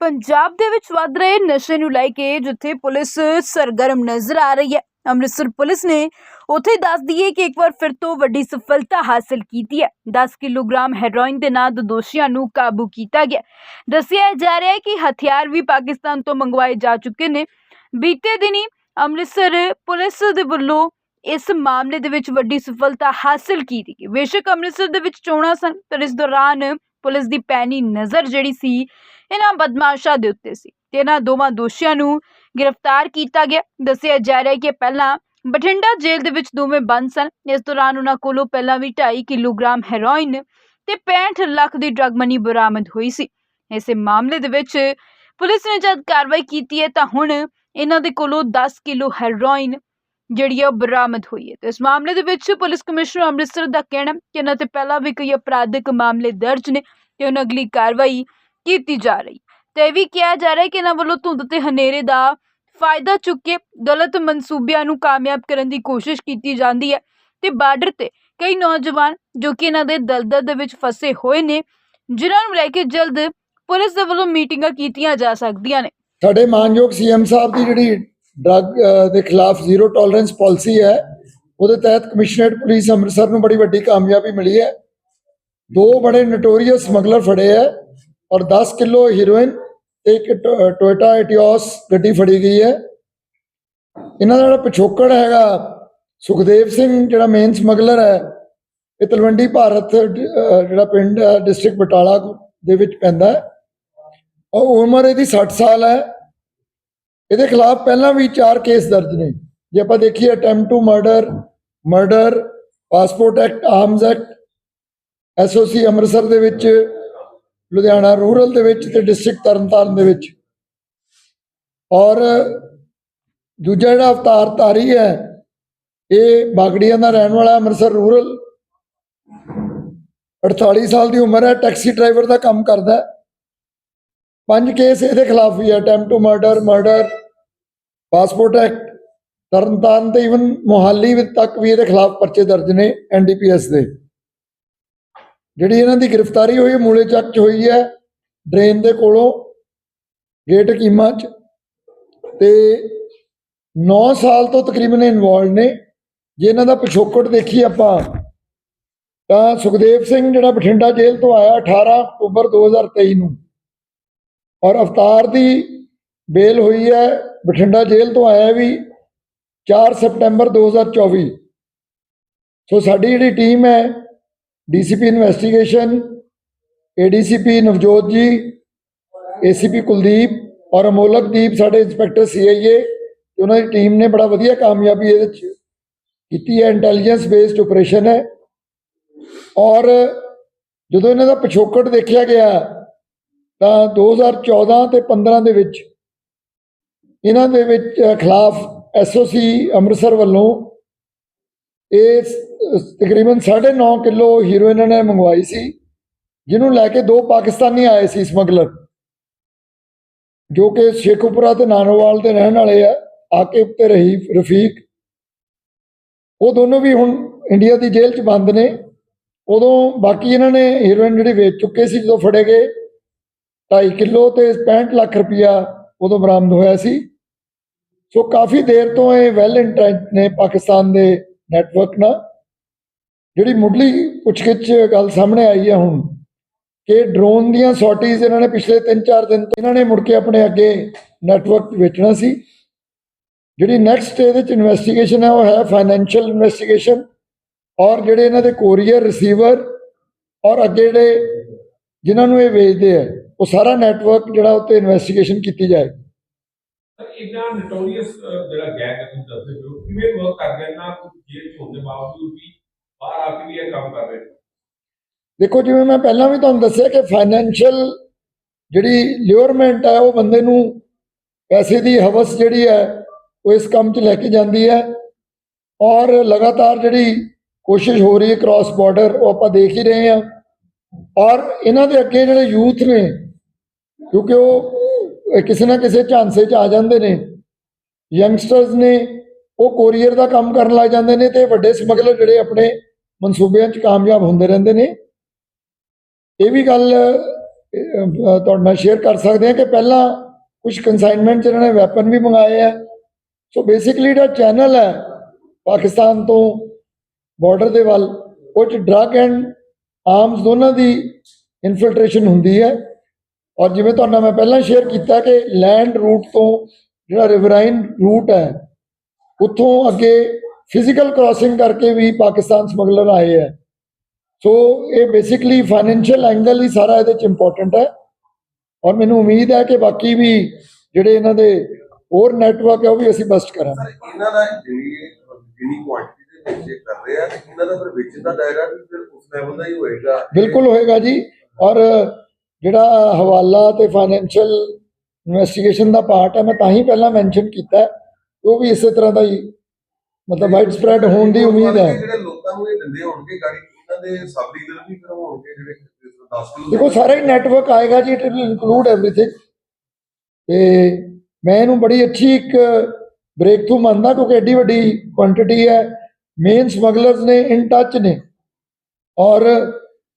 ਪੰਜਾਬ ਦੇ ਵਿੱਚ ਵੱਧ ਰਹੇ ਨਸ਼ੇ ਨੂੰ ਲੈ ਕੇ ਜਿੱਥੇ ਪੁਲਿਸ ਸਰਗਰਮ ਨਜ਼ਰ ਆ ਰਹੀ ਹੈ, ਅੰਮ੍ਰਿਤਸਰ ਪੁਲਿਸ ਨੇ ਉੱਥੇ ਦੱਸ ਦਈਏ ਕਿ ਇੱਕ ਵਾਰ ਫਿਰ ਤੋਂ ਵੱਡੀ ਸਫਲਤਾ ਹਾਸਲ ਕੀਤੀ ਹੈ। 10 ਕਿਲੋਗ੍ਰਾਮ ਹੈਰੋਇਨ ਦੇ ਨਾਲ ਦੋ ਦੋਸ਼ੀਆਂ ਨੂੰ ਕਾਬੂ ਕੀਤਾ ਗਿਆ। ਦੱਸਿਆ ਜਾ ਰਿਹਾ ਹੈ ਕਿ ਹਥਿਆਰ ਵੀ ਪਾਕਿਸਤਾਨ ਤੋਂ ਮੰਗਵਾਏ ਜਾ ਚੁੱਕੇ ਨੇ। ਬੀਤੇ ਦਿਨੀ ਅੰਮ੍ਰਿਤਸਰ ਪੁਲਿਸ ਦੇ ਵੱਲੋਂ ਇਸ ਮਾਮਲੇ ਦੇ ਵਿੱਚ ਵੱਡੀ ਸਫਲਤਾ ਹਾਸਲ ਕੀਤੀ ਗਈ। ਬੇਸ਼ੱਕ ਅੰਮ੍ਰਿਤਸਰ ਦੇ ਵਿੱਚ ਚੋਣਾਂ ਸਨ, ਪਰ ਇਸ ਦੌਰਾਨ ਪੁਲਿਸ ਦੀ ਪੈਣੀ ਨਜ਼ਰ ਜਿਹੜੀ ਸੀ ਇਹਨਾਂ ਬਦਮਾਸ਼ਾਂ ਦੇ ਉੱਤੇ ਸੀ ਤੇ ਇਹਨਾਂ ਦੋਵਾਂ ਦੋਸ਼ੀਆਂ ਨੂੰ ਗ੍ਰਿਫਤਾਰ ਕੀਤਾ ਗਿਆ। ਦੱਸਿਆ ਜਾ ਰਿਹਾ ਹੈ ਕਿ ਪਹਿਲਾਂ ਬਠਿੰਡਾ ਜੇਲ੍ਹ ਦੇ ਵਿੱਚ ਦੋਵੇਂ ਬੰਦ ਸਨ। ਇਸ ਦੌਰਾਨ ਉਹਨਾਂ ਕੋਲੋਂ ਪਹਿਲਾਂ ਵੀ 2.5 ਕਿਲੋਗ੍ਰਾਮ ਹੈਰੋਇਨ ਤੇ 65 ਲੱਖ ਦੀ ਡਰੱਗ ਮਨੀ ਬਰਾਮਦ ਹੋਈ ਸੀ। ਇਸੇ ਮਾਮਲੇ ਦੇ ਵਿੱਚ ਪੁਲਿਸ ਨੇ ਜਦ ਕਾਰਵਾਈ ਕੀਤੀ ਹੈ ਤਾਂ ਹੁਣ ਇਹਨਾਂ ਦੇ ਕੋਲੋਂ 10 ਕਿਲੋ ਹੈਰੋਇਨ ਜਿਹੜੀ ਹੈ ਉਹ ਬਰਾਮਦ ਹੋਈ ਹੈ। ਤੇ ਇਸ ਮਾਮਲੇ ਦੇ ਵਿੱਚ ਪੁਲਿਸ ਕਮਿਸ਼ਨਰ ਅੰਮ੍ਰਿਤਸਰ ਦਾ ਕਹਿਣਾ ਕਿ ਇਹਨਾਂ ਤੇ ਪਹਿਲਾਂ ਵੀ ਕਈ ਅਪਰਾਧਿਕ ਮਾਮਲੇ ਦਰਜ ਨੇ ਤੇ ਉਹਨਾਂ ਅਗਲੀ ਕਾਰਵਾਈ ਕੀਤੀ ਜਾ ਰਹੀ। ਤੇ ਇਹ ਵੀ ਕਿਹਾ ਜਾ ਰਿਹਾ ਹੈ ਕਿ ਇਹਨਾਂ ਵੱਲੋਂ ਧੁੰਦ ਤੇ ਹਨੇਰੇ ਦਾ ਫਾਇਦਾ ਚੁੱਕ ਕੇ ਗਲਤ ਮਨਸੂਬਿਆਂ ਨੂੰ ਕਾਮਯਾਬ ਕਰਨ ਦੀ ਕੋਸ਼ਿਸ਼ ਕੀਤੀ ਜਾਂਦੀ ਹੈ। ਤੇ ਬਾਰਡਰ ਤੇ ਕਈ ਨੌਜਵਾਨ ਜੋ ਕਿ ਇਹਨਾਂ ਦੇ ਦਲਦਲ ਦੇ ਵਿੱਚ ਫਸੇ ਹੋਏ ਨੇ, ਜਿਨ੍ਹਾਂ ਨੂੰ ਲੈ ਕੇ ਜਲਦ ਪੁਲਿਸ ਦੇ ਵੱਲੋਂ ਮੀਟਿੰਗਾਂ ਕੀਤੀਆਂ ਜਾ ਸਕਦੀਆਂ ਨੇ। ਸਾਡੇ ਮਾਨਯੋਗ ਸੀਐਮ ਸਾਹਿਬ ਦੀ ਜਿਹੜੀ ਡਰੱਗ ਦੇ ਖਿਲਾਫ ਜ਼ੀਰੋ ਟੋਲਰੈਂਸ ਪਾਲਿਸੀ ਹੈ, ਉਹਦੇ ਤਹਿਤ ਕਮਿਸ਼ਨਰੇਟ ਪੁਲਿਸ ਅੰਮ੍ਰਿਤਸਰ ਨੂੰ ਬੜੀ ਵੱਡੀ ਕਾਮਯਾਬੀ ਮਿਲੀ ਹੈ। ਦੋ ਬੜੇ ਨੋਟੋਰੀਅਸ ਸਮਗਲਰ ਫੜੇ ਹੈ। ਔਰ 10 ਕਿਲੋ ਹੀਰੋਇਨ ਤੇ ਇੱਕ ਟੋ- ਟੋਇਟਾ ਐਟੀਓਸ ਗੱਡੀ ਫੜੀ ਗਈ ਹੈ। ਇਹਨਾਂ ਦਾ ਜਿਹੜਾ ਪਿਛੋਕੜ ਹੈਗਾ, ਸੁਖਦੇਵ ਸਿੰਘ ਜਿਹੜਾ ਮੇਨ ਸਮਗਲਰ ਹੈ, ਇਹ ਤਲਵੰਡੀ ਭਾਰਤ ਜਿਹੜਾ ਪਿੰਡ ਡਿਸਟ੍ਰਿਕਟ ਬਟਾਲਾ ਦੇ ਵਿੱਚ ਪੈਂਦਾ ਹੈ। ਔਰ ਉਮਰ ਇਹਦੀ 60 ਸਾਲ ਹੈ। ਇਹਦੇ ਖਿਲਾਫ ਪਹਿਲਾਂ ਵੀ ਚਾਰ ਕੇਸ ਦਰਜ ਨੇ। ਜੇ ਆਪਾਂ ਦੇਖੀਏ attempt to murder murder passport act arms act SOC Amritsar ਦੇ ਵਿੱਚ ਲੁਧਿਆਣਾ ਰੂਰਲ ਦੇ ਵਿੱਚ ਤੇ ਡਿਸਟ੍ਰਿਕਟ ਤਰਨਤਾਰਨ ਦੇ ਵਿੱਚ। ਔਰ ਦੂਜਾ ਜਿਹੜਾ ਅਵਤਾਰ ਧਾਰੀ ਹੈ, ਇਹ ਬਾਗੜੀਆਂ ਦਾ ਰਹਿਣ ਵਾਲਾ ਅੰਮ੍ਰਿਤਸਰ ਰੂਰਲ। 48 ਸਾਲ ਦੀ ਉਮਰ ਹੈ, ਟੈਕਸੀ ਡਰਾਈਵਰ ਦਾ ਕੰਮ ਕਰਦਾ ਪੰਜ ਕੇਸ ਇਹਦੇ ਖਿਲਾਫ ਵੀ ਹੈ, attempt to murder murder, passport act, Tarn Taran ਤੇ ਇਵਨ ਮੋਹਾਲੀ ਤੱਕ ਵੀ ਇਹਦੇ ਖਿਲਾਫ ਪਰਚੇ ਦਰਜ ਨੇ ਐਨਡੀਪੀਐਸ ਦੇ। ਜਿਹੜੀ ਇਹਨਾਂ ਦੀ ਗ੍ਰਿਫਤਾਰੀ ਹੋਈ ਹੈ, ਮੂਲੇ ਚੱਕ ਚ ਹੋਈ ਹੈ, ਡਰੇਨ ਦੇ ਕੋਲੋਂ, ਗੇਟ ਕੀਮਾ ਚ। ਤੇ 9 ਸਾਲ ਤੋਂ ਤਕਰੀਬਨ ਇਨਵੋਲਡ ਨੇ। ਜੇ ਇਹਨਾਂ ਦਾ ਪਿਛੋਕੜ ਦੇਖੀ ਆਪਾਂ, ਤਾਂ ਸੁਖਦੇਵ ਸਿੰਘ ਜਿਹੜਾ ਬਠਿੰਡਾ ਜੇਲ੍ਹ ਤੋਂ ਆਇਆ 18 ਅਕਤੂਬਰ 2023 ਨੂੰ। ਔਰ ਅਵਤਾਰ ਦੀ ਬੇਲ ਹੋਈ ਹੈ, ਬਠਿੰਡਾ ਜੇਲ੍ਹ ਤੋਂ ਆਇਆ ਵੀ 4 ਸਤੰਬਰ 2024 ਸੋ ਸਾਡੀ ਜਿਹੜੀ ਟੀਮ ਹੈ ਡੀਸੀਪੀ ਇਨਵੈਸਟੀਗੇਸ਼ਨ ਏਡੀਸੀਪੀ ਨਵਜੋਤ ਜੀ ਏਸੀਪੀ ਕੁਲਦੀਪ ਔਰ ਅਮੋਲਕਦੀਪ ਸਾਡੇ ਇੰਸਪੈਕਟਰ ਸੀਆਈਏ ਤੇ ਉਹਨਾਂ ਦੀ ਟੀਮ ਨੇ ਬੜਾ ਵਧੀਆ ਕਾਮਯਾਬੀ ਇਹਦੇ ਵਿੱਚ ਕੀਤੀ ਹੈ। ਇੰਟੈਲੀਜੈਂਸ ਬੇਸਡ ਆਪਰੇਸ਼ਨ ਹੈ। ਔਰ ਜਦੋਂ ਇਹਨਾਂ ਦਾ ਪਿਛੋਕੜ ਦੇਖਿਆ ਗਿਆ ਤਾਂ 2014 ਤੇ 15 ਦੇ ਵਿੱਚ ਇਹਨਾਂ ਦੇ ਵਿੱਚ ਅ, ਖਿਲਾਫ ਐਸਓਸੀ ਅੰਮ੍ਰਿਤਸਰ ਵੱਲੋਂ ਇਹ ਸ- ਤਕਰੀਬਨ 9.5 ਕਿਲੋ ਹੀਰੋਇਨ ਨੇ ਮੰਗਵਾਈ ਸੀ, ਜਿਹਨੂੰ ਲੈ ਕੇ ਦੋ ਪਾਕਿਸਤਾਨੀ ਆਏ ਸੀ ਸਮਗਲਰ। ਜੋ ਕਿ ਸ਼ੇਖੂਪੁਰਾ ਤੇ ਨਾਨੋਵਾਲ ਦੇ ਰਹਿਣ ਵਾਲੇ ਆ ਆਕਿਬ ਤੇ ਰਹੀਫ ਰਫੀਕ। ਉਹ ਦੋਨੋਂ ਵੀ ਹੁਣ ਇੰਡੀਆ ਦੀ ਜੇਲ੍ਹ 'ਚ ਬੰਦ ਨੇ। ਉਦੋਂ ਬਾਕੀ ਇਹਨਾਂ ਨੇ ਹੀਰੋਇਨ ਜਿਹੜੀ ਵੇਚ ਚੁੱਕੇ ਸੀ, ਜਦੋਂ ਫੜੇ ਗਏ 2.5 ਕਿਲੋ ਤੇ 65 ਲੱਖ ਰੁਪਇਆ ਉਦੋਂ ਬਰਾਮਦ ਹੋਇਆ ਸੀ। ਸੋ ਕਾਫੀ ਦੇਰ ਤੋਂ ਇਹ ਵੈਲ ਇੰਟਰੈਂਟ ਨੇ ਪਾਕਿਸਤਾਨ ਦੇ ਨੈਟਵਰਕ ਨਾਲ। ਜਿਹੜੀ ਮੁੱਢਲੀ ਪੁੱਛਗਿੱਛ ਗੱਲ ਸਾਹਮਣੇ ਆਈ ਹੈ ਹੁਣ, ਕਿ ਡਰੋਨ ਦੀਆਂ ਸੌਟੀਜ਼ ਇਹਨਾਂ ਨੇ ਪਿਛਲੇ 3-4 ਦਿਨ ਤੋਂ ਇਹਨਾਂ ਨੇ ਮੁੜ ਕੇ ਆਪਣੇ ਅੱਗੇ ਨੈਟਵਰਕ ਵੇਚਣਾ ਸੀ। ਜਿਹੜੀ ਨੈਕਸਟ ਇਹਦੇ ਚ ਇਨਵੈਸਟੀਗੇਸ਼ਨ ਹੈ, ਉਹ ਹੈ ਫਾਈਨੈਂਸ਼ੀਅਲ ਇਨਵੈਸਟੀਗੇਸ਼ਨ ਔਰ ਜਿਹੜੇ ਇਹਨਾਂ ਦੇ ਕੋਰੀਅਰ ਰਿਸੀਵਰ ਔਰ ਅੱਗੇ ਜਿਹੜੇ ਜਿਨ੍ਹਾਂ ਨੂੰ ਇਹ ਵੇਚਦੇ ਆ, ਉਹ ਸਾਰਾ ਨੈਟਵਰਕ ਜਿਹੜਾ ਉੱਤੇ ਇਨਵੈਸਟੀਗੇਸ਼ਨ ਕੀਤੀ ਜਾਏ ਇੰਨਾ ਨੋਟੋਰੀਅਸ ਜਿਹੜਾ ਗੈਂਗ ਹੈ, ਤੁਸੀਂ ਦੱਸਦੇ ਹੋ, ਕਿਵੇਂ ਵਰਕ ਕਰ ਰਿਹਾ ਨਾ ਕੁਝ ਜੇਲ੍ਹ ਚ ਹੋਣ ਦੇ ਬਾਵਜੂਦ ਵੀ ਬਾਹਰ ਆ ਕੇ ਵੀ ਇਹ ਕੰਮ ਕਰ ਰਹੇ ਦੇਖੋ, ਜਿਵੇਂ ਮੈਂ ਪਹਿਲਾਂ ਵੀ ਤੁਹਾਨੂੰ ਦੱਸਿਆ ਕਿ ਫਾਈਨੈਂਸ਼ੀਅਲ ਜਿਹੜੀ ਲਿਓਰਮੈਂਟ ਹੈ, ਉਹ ਬੰਦੇ ਨੂੰ ਪੈਸੇ ਦੀ ਹਵਸ ਜਿਹੜੀ ਹੈ, ਉਹ ਇਸ ਕੰਮ 'ਚ ਲੈ ਕੇ ਜਾਂਦੀ ਹੈ ਔਰ ਲਗਾਤਾਰ ਜਿਹੜੀ ਕੋਸ਼ਿਸ਼ ਹੋ ਰਹੀ ਹੈ ਕ੍ਰਾਸ ਬਾਰਡਰ ਉਹ ਆਪਾਂ ਦੇਖ ਹੀ ਰਹੇ ਹਾਂ ਔਰ ਇਹਨਾਂ ਦੇ ਅੱਗੇ ਜਿਹੜੇ ਯੂਥ ਨੇ, ਕਿਉਂਕਿ ਉਹ ਕਿਸੇ ਨਾ ਕਿਸੇ ਝਾਂਸੇ 'ਚ ਆ ਜਾਂਦੇ ਨੇ। ਯੰਗਸਟਰਸ ਨੇ ਉਹ ਕੋਰੀਅਰ ਦਾ ਕੰਮ ਕਰਨ ਲੱਗ ਜਾਂਦੇ ਨੇ ਤੇ ਵੱਡੇ ਸਮਗਲਰ ਜਿਹੜੇ ਆਪਣੇ ਮਨਸੂਬਿਆਂ 'ਚ ਕਾਮਯਾਬ ਹੁੰਦੇ ਰਹਿੰਦੇ ਨੇ। ਇਹ ਵੀ ਗੱਲ ਤੁਹਾਡੇ ਨਾਲ ਸ਼ੇਅਰ ਕਰ ਸਕਦੇ ਹਾਂ ਕਿ ਪਹਿਲਾਂ ਕੁਝ ਕਨਸਾਈਨਮੈਂਟ ਚ ਇਹਨਾਂ ਨੇ ਵੈਪਨ ਵੀ ਮੰਗਾਏ ਆ। ਸੋ ਬੇਸਿਕਲੀ ਜਿਹੜਾ ਚੈਨਲ ਹੈ ਪਾਕਿਸਤਾਨ ਤੋਂ ਬਾਰਡਰ ਦੇ ਵੱਲ, ਉਹ ਚ ਡਰੱਗ ਐਂਡ ਆਰਮਸ ਦੋਨਾਂ ਦੀ ਇਨਫਿਲਟ੍ਰੇਸ਼ਨ ਹੁੰਦੀ ਹੈ। ਔਰ ਜਿਵੇਂ ਤੁਹਾਨੂੰ ਮੈਂ ਪਹਿਲਾਂ ਸ਼ੇਅਰ ਕੀਤਾ ਕਿ ਲੈਂਡ ਰੂਟ ਤੋਂ ਜਿਹੜਾ ਰਿਵਰਾਈਨ ਰੂਟ ਹੈ ਉੱਥੋਂ ਅੱਗੇ ਫਿਜ਼ੀਕਲ ਕ੍ਰਾਸਿੰਗ ਕਰਕੇ ਵੀ ਪਾਕਿਸਤਾਨ ਸਮਗਲਰ ਆਏ ਹੈ। ਸੋ ਇਹ ਬੇਸਿਕਲੀ ਫਾਈਨੈਂਸ਼ੀਅਲ ਐਂਗਲ ਹੀ ਸਾਰਾ ਇਹਦੇ ਚ ਇੰਪੋਰਟੈਂਟ ਹੈ। ਔਰ ਮੈਨੂੰ ਉਮੀਦ ਹੈ ਕਿ ਬਾਕੀ ਵੀ ਜਿਹੜੇ ਇਹਨਾਂ ਦੇ ਹੋਰ ਨੈਟਵਰਕ ਹੈ ਉਹ ਵੀ ਅਸੀਂ ਬਸਟ ਕਰਾਂਗੇ। ਇਹਨਾਂ ਦਾ ਜਿਹੜੀ ਜਿੰਨੀ ਕੁਆਂਟੀਟੀ ਦੇ ਵਿੱਚ ਇਹ ਕਰ ਰਹੇ ਇਹਨਾਂ ਦਾ ਫਿਰ ਵਿੱਚ ਦਾ ਦਾਇਰਾ ਵੀ ਫਿਰ ਉਸ ਲੈਵਲ ਦਾ ਹੀ ਹੋਏਗਾ। ਬਿਲਕੁਲ ਹੋਏਗਾ ਜੀ। ਔਰ ਜਿਹੜਾ ਹਵਾਲਾ ਤੇ ਫਾਈਨੈਂਸ਼ੀਅਲ ਇਨਵੈਸਟੀਗੇਸ਼ਨ ਦਾ ਪਾਰਟ ਹੈ ਮੈਂ ਤਾਂ ਹੀ ਪਹਿਲਾਂ ਮੈਂਸ਼ਨ ਕੀਤਾ ਹੈ, ਉਹ ਵੀ ਇਸੇ ਤਰ੍ਹਾਂ ਦਾ ਹੀ ਮਤਲਬ ਵਾਈਡ ਸਪਰੈਡ ਹੋਣ ਦੀ ਉਮੀਦ ਹੈ ਜਿਹੜੇ ਲੋਕਾਂ ਨੂੰ ਇਹ ਦਿੰਦੇ ਹੋਣਗੇ ਗਾੜੀ ਇਹਨਾਂ ਦੇ ਸਬ ਡੀਲਰ ਵੀ ਫਿਰ ਹੋਣਗੇ ਜਿਹੜੇ 10 ਕਿਲੋ ਦੇਖੋ ਸਾਰਾ ਹੀ ਨੈਟਵਰਕ ਆਏਗਾ ਜੀ ਇਟ ਵਿਲ ਇਨਕਲੂਡ एवरीथिंग ਤੇ ਮੈਂ ਇਹਨੂੰ ਬੜੀ ਅੱਛੀ ਇੱਕ ਬ੍ਰੇਕ ਥਰੂ ਮੰਨਦਾ ਕਿਉਂਕਿ ਐਡੀ ਵੱਡੀ ਕੁਆਂਟੀਟੀ ਹੈ ਮੇਨ ਸਮਗਲਰਸ ਨੇ ਇਨ ਟੱਚ ਨੇ ਔਰ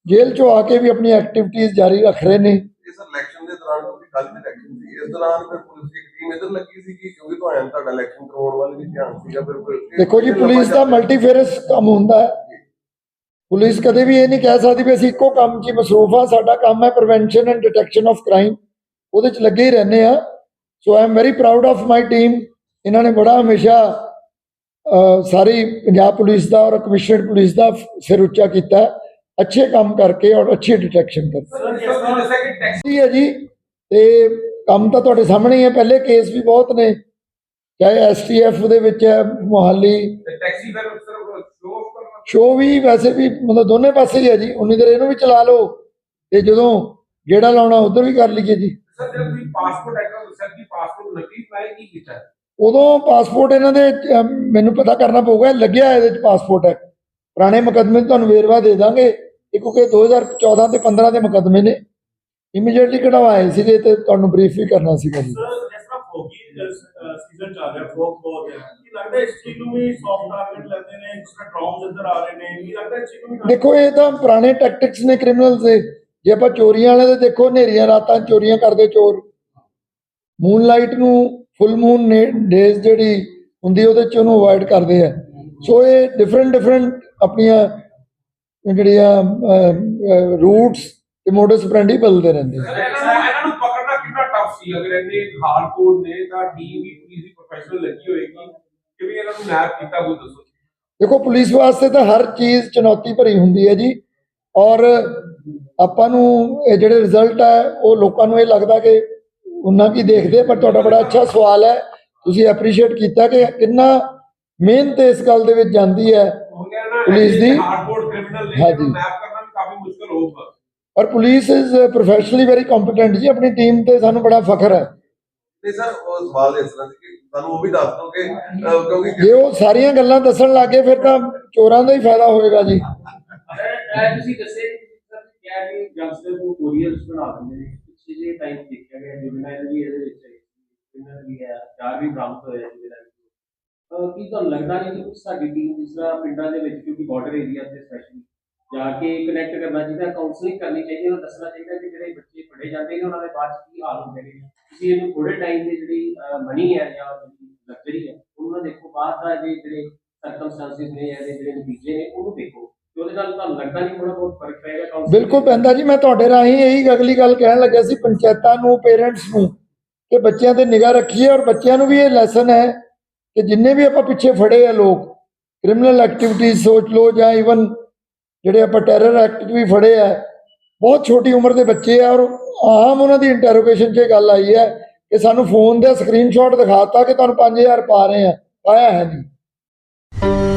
ਜੇਲ੍ਹ ਚੋਂ ਆ ਕੇ ਵੀ ਆਪਣੀ ਐਕਟੀਵਿਟੀਜ਼ ਜਾਰੀ ਰੱਖ ਰਹੇ ਨੇ। ਇਹ ਸਰ ਇਲੈਕਸ਼ਨ ਦੇ ਦੌਰਾਨ ਕਿਉਂਕਿ ਕੱਲ ਦੀ ਇਲੈਕਸ਼ਨ ਸੀ ਇਸ ਦੌਰਾਨ ਫਿਰ ਪੁਲਿਸ ਦੀ ਇੱਕ ਟੀਮ ਇਧਰ ਲੱਗੀ ਸੀ ਕਿ ਕਿਉਂਕਿ ਤੁਹਾਨੂੰ ਤੁਹਾਡਾ ਇਲੈਕਸ਼ਨ ਕਰਵਾਉਣ ਵੱਲ ਵੀ ਧਿਆਨ ਸੀਗਾ ਫਿਰ ਫਿਰ- ਦੇਖੋ ਜੀ ਪੁਲਿਸ ਦਾ ਮਲਟੀਫੇਰਸ ਕੰਮ ਹੁੰਦਾ ਹੈ। ਪੁਲਿਸ ਕਦੇ ਵੀ ਇਹ ਨਹੀਂ ਕਹਿ ਸਕਦੀ ਵੀ ਅਸੀਂ ਇੱਕੋ ਕੰਮ 'ਚ ਹੀ ਮਸਰੂਫ ਆ ਸਾਡਾ ਕੰਮ ਹੈ prevention and detection of crime ਉਹਦੇ 'ਚ ਲੱਗੇ ਹੀ ਰਹਿੰਦੇ ਆ so I am very proud of my team ਇਹਨਾਂ ਨੇ ਬੜਾ ਹਮੇਸ਼ਾ ਅਹ, ਸਾਰੀ ਪੰਜਾਬ ਪੁਲਿਸ ਦਾ ਔਰ ਕਮਿਸ਼ਨਰ ਪੁਲਿਸ ਦਾ ਸਿਰ ਉੱਚਾ ਕੀਤਾ ਹੈ, ਅੱਛੇ ਕੰਮ ਕਰਕੇ ਔਰ ਅੱਛੀ ਡਿਟੈਕਸ਼ਨ ਕਰਕੇ। ਟੈਕਸੀ ਹੈ ਜੀ ਤੇ ਕੰਮ ਤਾਂ ਤੁਹਾਡੇ ਸਾਹਮਣੇ ਹੀ ਹੈ ਪਹਿਲੇ ਕੇਸ ਵੀ ਬਹੁਤ ਨੇ। ਚਾਹੇ ਐਸਟੀਐਫ ਦੇ ਵਿੱਚ ਹੈ ਮੋਹਾਲੀ। ਟੈਕਸੀ ਫਿਰ ਸਿਰਫ ਸ਼ੋ ਵੀ ਵੈਸੇ ਵੀ ਮਤਲਬ ਦੋਨੇ ਪਾਸੇ ਹੀ ਹੈ ਜੀ ਉਨੀ ਦੇਰ ਇਹਨੂੰ ਵੀ ਚਲਾ ਲਓ ਤੇ ਜਦੋਂ ਗੇੜਾ ਲਾਉਣਾ ਉਧਰ ਵੀ ਕਰ ਲਈਏ ਜੀ। ਸਰ ਜਦ ਤੁਸੀਂ ਪਾਸਪੋਰਟ ਐਕਟ ਦੱਸਿਆ ਕਿ ਪਾਸਪੋਰਟ ਨਕਲੀ ਬਣਾਏ ਕੀ ਕੀਤਾ? ਹੈ? ਉਦੋਂ ਪਾਸਪੋਰਟ ਇਹਨਾਂ ਦੇ ਮੈਨੂੰ ਪਤਾ ਕਰਨਾ ਪਊਗਾ ਲੱਗਿਆ ਇਹਦੇ ਚ ਪਾਸਪੋਰਟ ਹੈ। ਪੁਰਾਣੇ ਮੁਕੱਦਮੇ ਤੁਹਾਨੂੰ ਵੇਰਵਾ ਦੇ ਦਾਂਗੇ। ਇਹ ਕਿਉਂਕਿ 2014 ਤੇ 15 ਦੇ ਮੁਕੱਦਮੇ ਨੇ। ਇਮੀਡੀਏਟਲੀ ਕਢਵਾਏ ਸੀਗੇ ਤੇ ਤੁਹਾਨੂੰ ਬਰੀਫ ਵੀ ਕਰਨਾ ਸੀਗਾ ਜੀ। ਸਰ ਜਿਸ ਤਰ੍ਹਾਂ ਫੋਗੀ ਸੀਜ਼ਨ ਚੱਲ ਰਿਹਾ ਫੋਕ ਬਹੁਤ ਹੈ। ਕੀ ਲੱਗਦਾ ਇਸ ਚੀਜ਼ ਨੂੰ ਵੀ ਸੌਫਟ ਟਾਰਗੇਟ ਲੈਂਦੇ ਨੇ ਜਿਸ ਤਰ੍ਹਾਂ ਡਰੋਨਸ ਇੱਧਰ ਆ ਰਹੇ ਨੇ ਕੀ ਲੱਗਦਾ ਇਸ ਚੀਜ਼ ਨੂੰ ਵੀ ਦੇਖੋ ਇਹ ਤਾਂ ਪੁਰਾਣੇ ਟੈਕਟਿਕਸ ਨੇ ਕ੍ਰਿਮੀਨਲਸ ਦੇ। ਜੇ ਆਪਾਂ ਚੋਰੀਆਂ ਵਾਲੇ ਦੇ ਦੇਖੋ ਹਨੇਰੀਆਂ ਰਾਤਾਂ ਚੋਰੀਆਂ ਕਰਦੇ ਚੋਰ। ਮੂਨਲਾਈਟ ਨੂੰ ਫੁੱਲ ਮੂਨ ਡੇਜ਼ ਜਿਹੜੀ ਹੁੰਦੀ ਉਹਦੇ 'ਚ ਉਹਨੂੰ ਅਵੋਇਡ ਕਰਦੇ ਆ। ਸੋ ਇਹ ਡਿਫਰੈਂਟ ਡਿਫਰੈਂਟ ਆਪਣੀਆਂ ਜਿਹੜੀਆਂ ਰੂਟਸ ਤੇ ਮੋਡਸ ਪ੍ਰੈਂਡੀ ਬਦਲਦੇ ਰਹਿੰਦੇ ਇਹਨਾਂ ਨੂੰ ਪਕੜਨਾ ਕਿੰਨਾ ਟਫ ਸੀ? ਅਗਰ ਇਹਨੇ ਹਾਰਡਕੋਰ ਨੇ ਤਾਂ ਟੀਮ ਵੀ ਪੁਲਿਸ ਦੀ ਪ੍ਰੋਫੈਸ਼ਨਲ ਲੱਗੀ ਹੋਏਗੀ ਕਿ ਵੀ ਇਹਨਾਂ ਨੂੰ ਮੈਪ ਕੀਤਾ ਕੋਈ ਦੱਸੋ। ਦੇਖੋ ਪੁਲਿਸ ਵਾਸਤੇ ਤਾਂ ਹਰ ਚੀਜ਼ ਚੁਣੌਤੀ ਭਰੀ ਹੁੰਦੀ ਹੈ ਜੀ। ਔਰ ਆਪਾਂ ਨੂੰ ਇਹ ਜਿਹੜੇ ਰਿਜ਼ਲਟ ਹੈ ਉਹ ਲੋਕਾਂ ਨੂੰ ਇਹ ਲੱਗਦਾ ਕਿ ਉਹਨਾਂ ਕੀ ਦੇਖਦੇ ਪਰ ਤੁਹਾਡਾ ਬੜਾ ਅੱਛਾ ਸਵਾਲ ਹੈ। ਤੁਸੀਂ ਐਪਰੀਸ਼ੀਏਟ ਕੀਤਾ ਕਿ ਕਿੰਨਾ ਮਿਹਨਤ ਇਸ ਗੱਲ ਦੇ ਵਿੱਚ ਜਾਂਦੀ ਹੈ। ਪੁਲਿਸ ਦੀ- ਹਾਰਡਕੋਰ ਕ੍ਰਿਮੀਨਲ ਨੇ ਹਾਂਜੀ। ਮੈਪ ਕਰਨਾ ਵੀ ਕਾਫੀ ਮੁਸ਼ਕਲ ਹੋਊਗਾ। ਔਰ police is professionally very competent ਜੀ ਆਪਣੀ ਟੀਮ ਤੇ ਸਾਨੂੰ ਬੜਾ ਫਖਰ ਹੈ। ਨਹੀਂ ਸਰ ਉਹ ਸਵਾਲ ਇਸ ਤਰ੍ਹਾਂ ਸੀ ਕਿ ਸਾਨੂੰ ਉਹ ਵੀ ਦੱਸ ਦਿਓ ਕਿ ਅਹ, ਕਿਉਂਕਿ ਜੇ ਉਹ ਸਾਰੀਆਂ ਗੱਲਾਂ ਦੱਸਣ ਲੱਗੇ ਫਿਰ ਤਾਂ ਚੋਰਾਂ ਦਾ ਹੀ ਫਾਇਦਾ ਹੋਏਗਾ ਜੀ। ਐ ਤੁਸੀਂ ਦੱਸੇ ਸਰ ਕਿਹਾ ਕਿ ਗੈਂਗਸਟਰ ਨੂੰ ਕੋਰੀਅਰਸ ਬਣਾ ਦਿੰਦੇ ਨੇ ਪਿੱਛੇ ਜੇ ਟਾਈਮ ਦੇਖਿਆ ਗਿਆ ਜੁਬਨਾਈਲ ਵੀ ਇਹਦੇ ਵਿੱਚ ਹੈ ਇਹਨਾਂ ਵੀ ਹੈ ਚਾਰ ਵੀ ਬਰਾਮਦ ਹੋਏ ਜੁਬਨਾਈਲ ਅਹ ਕੀ ਤੁਹਾਨੂੰ ਲੱਗਦਾ ਨਹੀਂ ਕਿ ਕੁਝ ਸਾਡੀ ਟੀਮ ਜਿਸ ਤਰ੍ਹਾਂ ਪਿੰਡਾਂ ਦੇ ਵਿੱਚ ਕਿਉਂਕਿ ਬਾਰਡਰ ਏਰੀਆ ਤੇ ਸਪੈਸ਼ਲੀ ਜਾ ਕੇ ਕਨੈਕਟ ਕਰਨਾ ਚਾਹੀਦਾ ਕਾਉਂਸਲਿੰਗ ਕਰਨੀ ਚਾਹੀਦੀ ਹੈ ਉਹਨੂੰ ਦੱਸਣਾ ਚਾਹੀਦਾ ਕਿ ਜਿਹੜੇ ਬੱਚੇ ਫੜੇ ਜਾਂਦੇ ਨੇ ਉਹਨਾਂ ਦੇ ਬਾਅਦ 'ਚ ਕੀ ਹਾਲ ਹੁੰਦੇ ਨੇ। ਤੁਸੀਂ ਇਹਨੂੰ ਥੋੜੇ ਟਾਈਮ ਦੀ ਜਿਹੜੀ ਮਨੀ ਹੈ ਜਾਂ ਲਗਜ਼ਰੀ ਹੈ ਉਹਨੂੰ ਦੇਖੋ ਬਾਅਦ ਦਾ ਜੇ ਜਿਹੜੇ ਸਰਕਮਸਟੈਂਸਿਸ ਨੇ ਜਾਂ ਜਿਹੜੇ ਨਤੀਜੇ ਨੇ ਉਹਨੂੰ ਦੇਖੋ। ਤੇ ਉਹਦੇ ਨਾਲ ਤੁਹਾਨੂੰ ਲੱਗਦਾ ਨਹੀਂ ਥੋੜਾ ਬਹੁਤ ਫ਼ਰਕ ਪਏਗਾ counselling ਬਿਲਕੁਲ ਪੈਂਦਾ ਜੀ ਮੈਂ ਤੁਹਾਡੇ ਰਾਹੀਂ ਇਹੀ ਅਗਲੀ ਗੱਲ ਕਹਿਣ ਲੱਗਿਆ ਸੀ ਪੰਚਾਇਤਾਂ ਨੂੰ ਪੇਰੈਂਟਸ ਨੂੰ ਕਿ ਬੱਚਿਆਂ ਤੇ ਨਿਗਾਹ ਰੱਖੀਏ ਔਰ ਬੱਚਿਆਂ ਨੂੰ ਵੀ ਇਹ ਲੈਸਨ ਹੈ ਕਿ ਜਿੰਨੇ ਵੀ ਆਪਾਂ ਪਿੱਛੇ ਫੜੇ ਆ ਲੋਕ ਕ੍ਰਿਮੀਨਲ ਐਕਟੀਵਿਟੀਜ਼ ਸੋਚ ਲਓ ਜਾਂ ਇਵਨ ਜਿਹੜੇ ਆਪਾਂ ਟੈਰਰ ਐਕਟ ਵੀ ਫੜੇ ਆ, ਬਹੁਤ ਛੋਟੀ ਉਮਰ ਦੇ ਬੱਚੇ ਆ ਔਰ ਆਮ ਉਹਨਾਂ ਦੀ ਇੰਟਰੋਗੇਸ਼ਨ 'ਚ ਇਹ ਗੱਲ ਆਈ ਹੈ ਕਿ ਸਾਨੂੰ ਫੋਨ ਦਾ ਸਕਰੀਨਸ਼ਾਟ ਦਿਖਾਤਾ ਕਿ ਤੁਹਾਨੂੰ 5000 ਪਾ ਰਹੇ ਆ ਪਾਇਆ ਹੈ ਨਹੀਂ